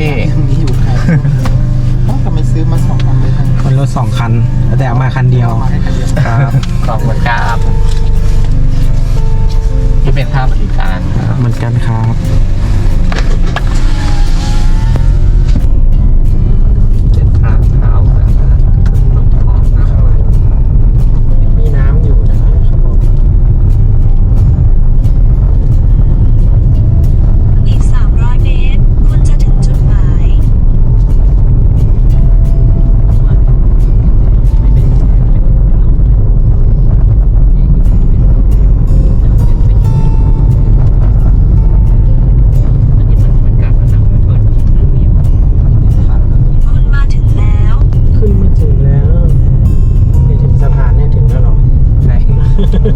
พี่ยังมีอยู่ใครต้องทำไมซื้อมาสองคันเลยนะคนรถสองคัน แต่เอามาคันเดียวอามาให้คันเดียวครับขอบคุณครับที่เป็นค่าบริการครับ เหมือนกันครับ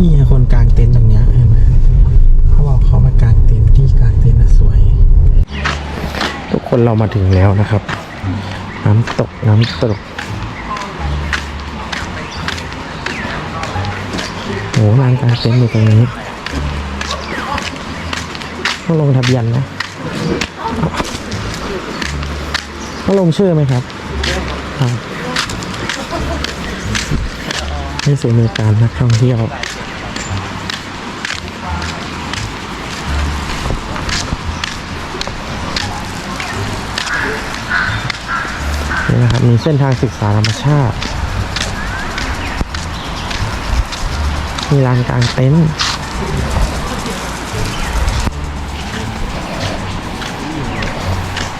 นี่คนกลางเต็นท์ตรงเนี้ยเห็นไหมเขาบอกเขามากางเต็นท์ที่กลางเต็นท์สวย ทุกคนเรามาถึงแล้วนะครับ น้ำตกน้ำตกโหลานกลางเต็นท์อยู่ตรงนี้ต้องลงทะเบียนนะต้องลงชื่อไหมครับครับนี่สูนย์บริการนักท่องเที่ยว มีเส้นทางศึกษาธรรมชาติ มีลานกลางเต็นท์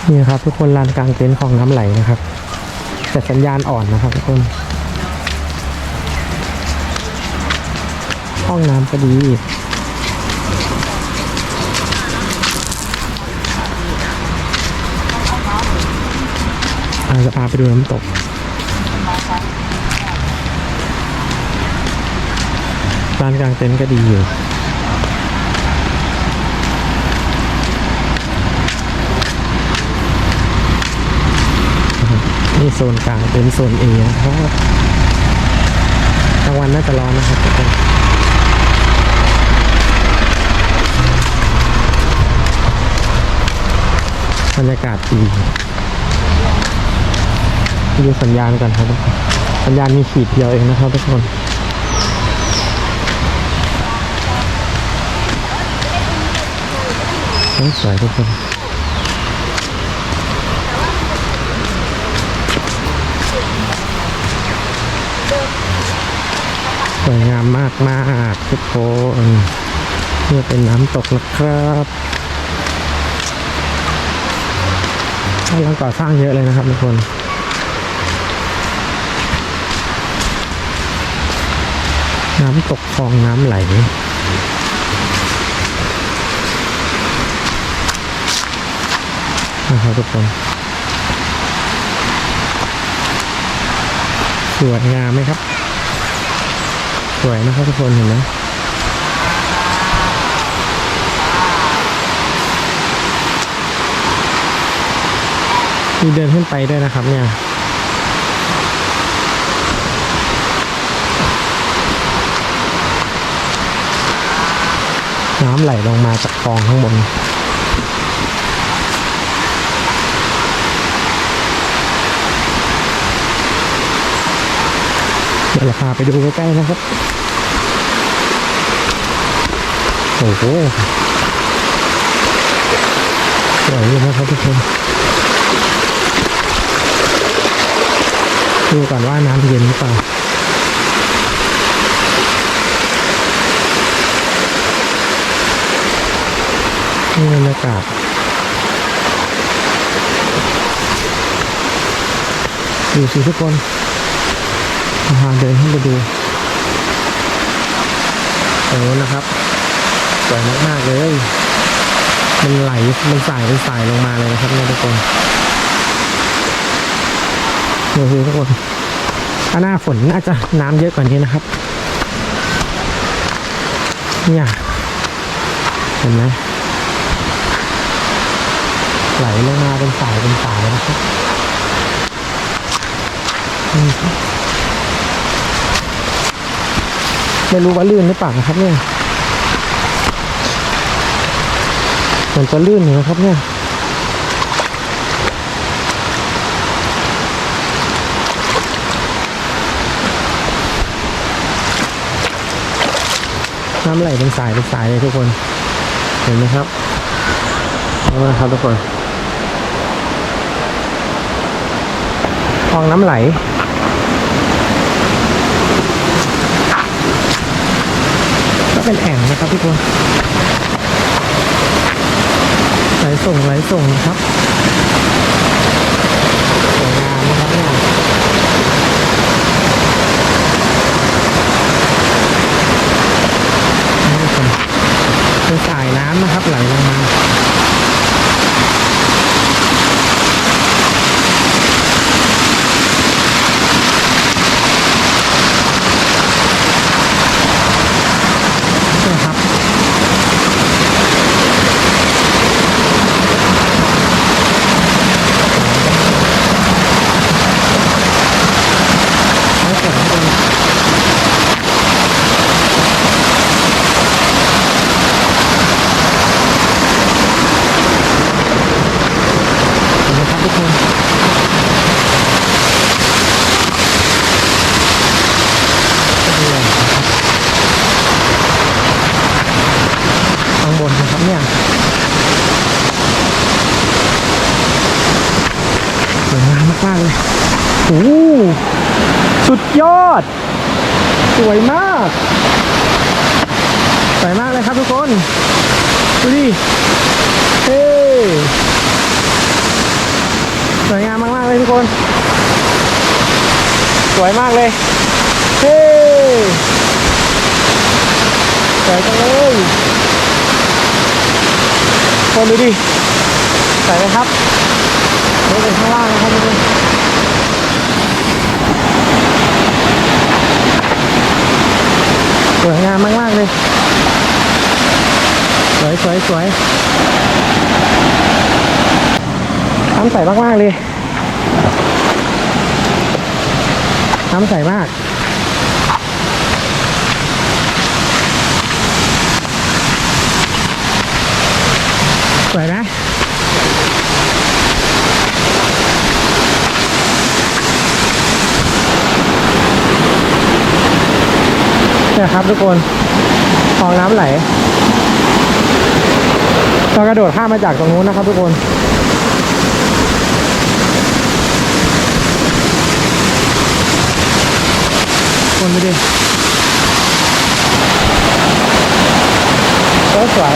นี่ครับทุกคนลานกลางเต็นท์ของน้ำไหลนะครับ แต่สัญญาณอ่อนนะครับทุกคน ห้องน้ำก็ดี อาจะพาไปดูน้ำตก ร้านกลางเต็นท์ก็ดีอยู่นี่โซนกลางเป็นโซนเอนะครับกลางวันน่าจะร้อนนะครับทุกคนบรรยากาศดี ดูสัญญาณกันครับทุกคนสัญญาณมีขีดเดียวเองนะครับทุกคนสวยทุกคนสวยงามมากมากทุกคนนี่เป็นน้ำตกนะครับกำลังก่อสร้างเยอะเลยนะครับทุกคน น้ำตกคลองน้ำไหล นะครับทุกคนสวยงามไหมครับ สวยนะครับทุกคนเห็นไหมมีเดินขึ้นไปด้วยนะครับเนี่ย น้ำไหลลงมาจากคลองข้างบนเดี๋ยวเราพาไปดูใกล้ๆนะครับ โอ้โหสวยอยู่นะครับทุกคนดูก่อนว่าน้ำเย็นหรือเปล่า นี่บรรยากาศอยู่สิทุกคนอาหารเดินให้ไปดูตรงนู้นะครับสวยมากๆเลย มันไหล มันสายเป็นสายลงมาเลยนะครับทุกคนดูสิทุกคนถ้าหน้าฝนน่าจจะน้ำเยอะกว่านี้นะครับ เนี่ย เห็นไหม ไหลลงมาเป็นสายเป็นสายนะครับไม่รู้ว่าลื่นหรือเปล่านะครับเนี่ยมือนจะลื่นอยู่นะครับเนี่ยน้ำไหลเป็นสายเป็นสายเลยทุกคน เห็นไหมครับนี่นะครับทุกคน คลองน้ำไหล ก็เป็นแอ่งนะครับทุกคนไหลส่งไหลส่งนะครับสวยงามนะครับเนี่ยนี่เป็นเป็นสายน้ำนะครับไหลลงมา นี่ครับ ไม่เกิดอะไรขึ้นเห็นไหมครับทุกคนก็ดีเลยนะครับข้างบนนะครับเนี่ยสวยงามมากๆเลยโอ้โหสุดยอด สวยมาก สวยมากเลยครับทุกคน ดูดิ เฮ้สวยงามมากๆเลยทุกคน สวยมากเลย เฮ้สวยจังเลยคนดูดิสวยไหมครับนี่เป็นข้างล่างนะครับทุกคน สวยงามมาก ๆ เลย สวยน้ำใสมากๆเลยน้ำใสมากสวยไหมเนี่ยครับทุกคนคลองน้ำไหล เรากระโดดข้ามมาจากตรงนู้นนะครับทุกคนคนไปดิสวยสวย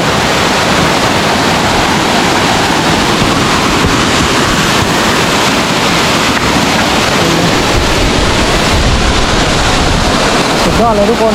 สุดยอดเลยทุกคน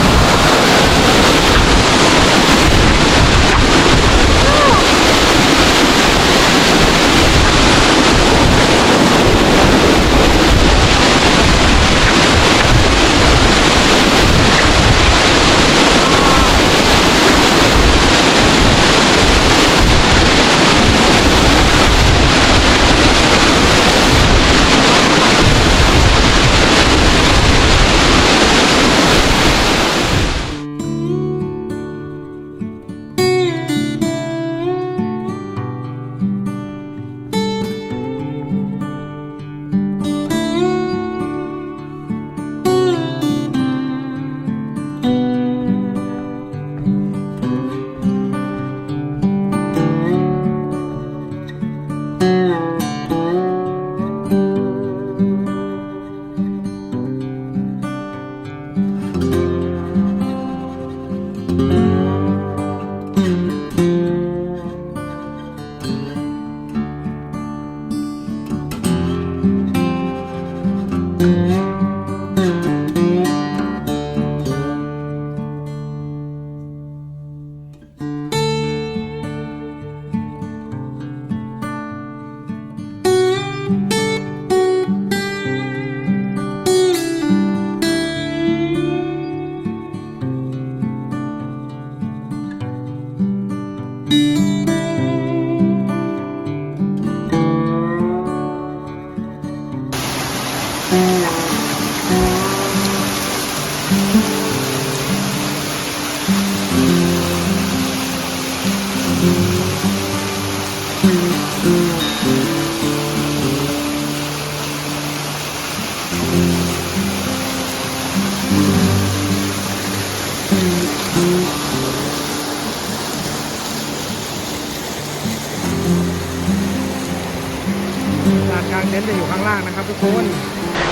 นต์จะอยู่ข้างล่างนะครับทุกคน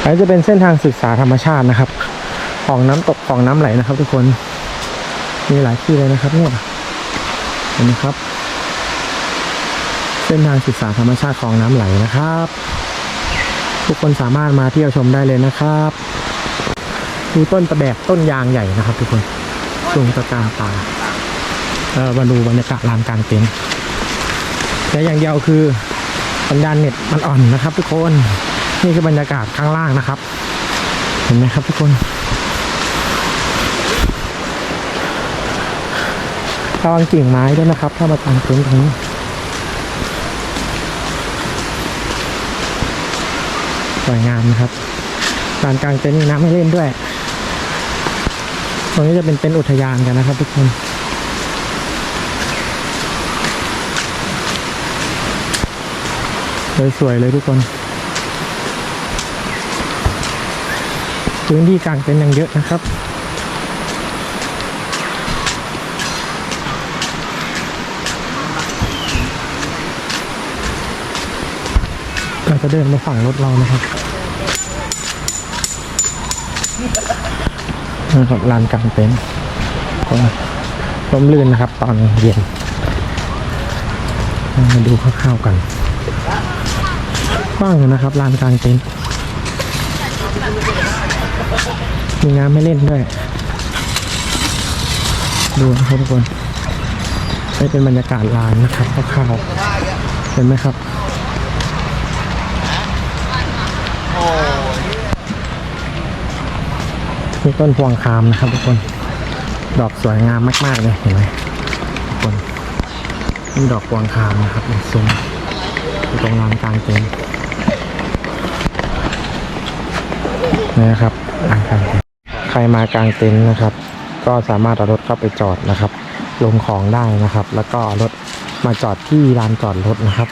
อันนี้จะเป็นเส้นทางศึกษาธรรมชาตินะครับ ของน้ำตกของน้ำไหลนะครับ ทุกคน มีหลายที่เลยนะครับเนี่ยเห็นไหมครับ เส้นทางศึกษาธรรมชาติของน้ำไหลนะครับ ทุกคนสามารถมาเที่ยวชมได้เลยนะครับดูต้นตะแบกต้นยางใหญ่นะครับ ทุกคนสูงตะการตาเออมาดูบรรยากาศลานกลางเต็นท์แต่อย่างเดียวคือ สัญญาณเน็ตมันอ่อนนะครับ ทุกคนนี่คือบรรยากาศข้างล่างนะครับ เห็นไหมครับทุกคนระวังกิ่งไม้ด้วยนะครับ ถ้ามากางเต็นท์ตรงนี้สวยงามนะครับลานกลางเต็นท์น้ำให้เล่นด้วย ตรงนี้จะเป็นเต็นท์อุทยานกันนะครับ ทุกคน สวยๆเลยทุกคน พื้นที่กลางเต็นท์ยังเยอะนะครับเราจะเดินมาฝั่งรถเรานะครับนะครับลานกลางเต็นท์ก็ร่มรื่นนะครับ ตอนเย็น มาดูคร่าวๆกัน กว้างอยู่นะครับลานกลางเต็นท์มีน้ำให้เล่นด้วย ดูนะครับทุกคนนี่เป็นบรรยากาศลานนะครับคร่าวๆเห็นไหมครับมีต้นพวงคามนะครับทุกคน ดอกสวยงามมากๆเลยเห็นไหมทุกคนนี่ดอกพวงคามนะครับเป็นซุ้มอยู่ตรงลานกลางเต็นท์ นี่นะครับใครมากลางเต็นท์นะครับ ก็สามารถเอารถเข้าไปจอดนะครับ ลงของได้นะครับ แล้วก็รถมาจอดที่ลานจอดรถนะครับ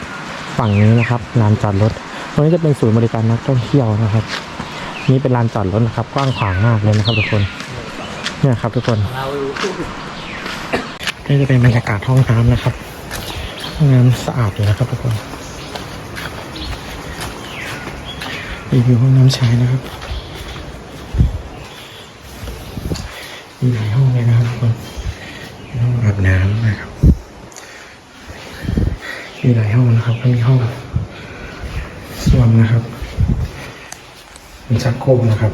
ฝั่งนี้นะครับลานจอดรถตรงนี้จะเป็นศูนย์บริการนักท่องเที่ยวนะครับ นี่เป็นลานจอดรถนะครับ กว้างขวางมากเลยนะครับ ทุกคนเนี่ยครับ ทุกคนนี่จะเป็นบรรยากาศห้องน้ำนะครับห้องน้ำสะอาดอยู่นะครับทุกคนรีวิวห้องน้ำชายนะครับ มีหลายห้องเลยนะครับทุกคนห้องอาบน้ำนะครับ มีหลายห้องนะครับก็มีห้องส้วมนะครับมีชักโครกนะครับ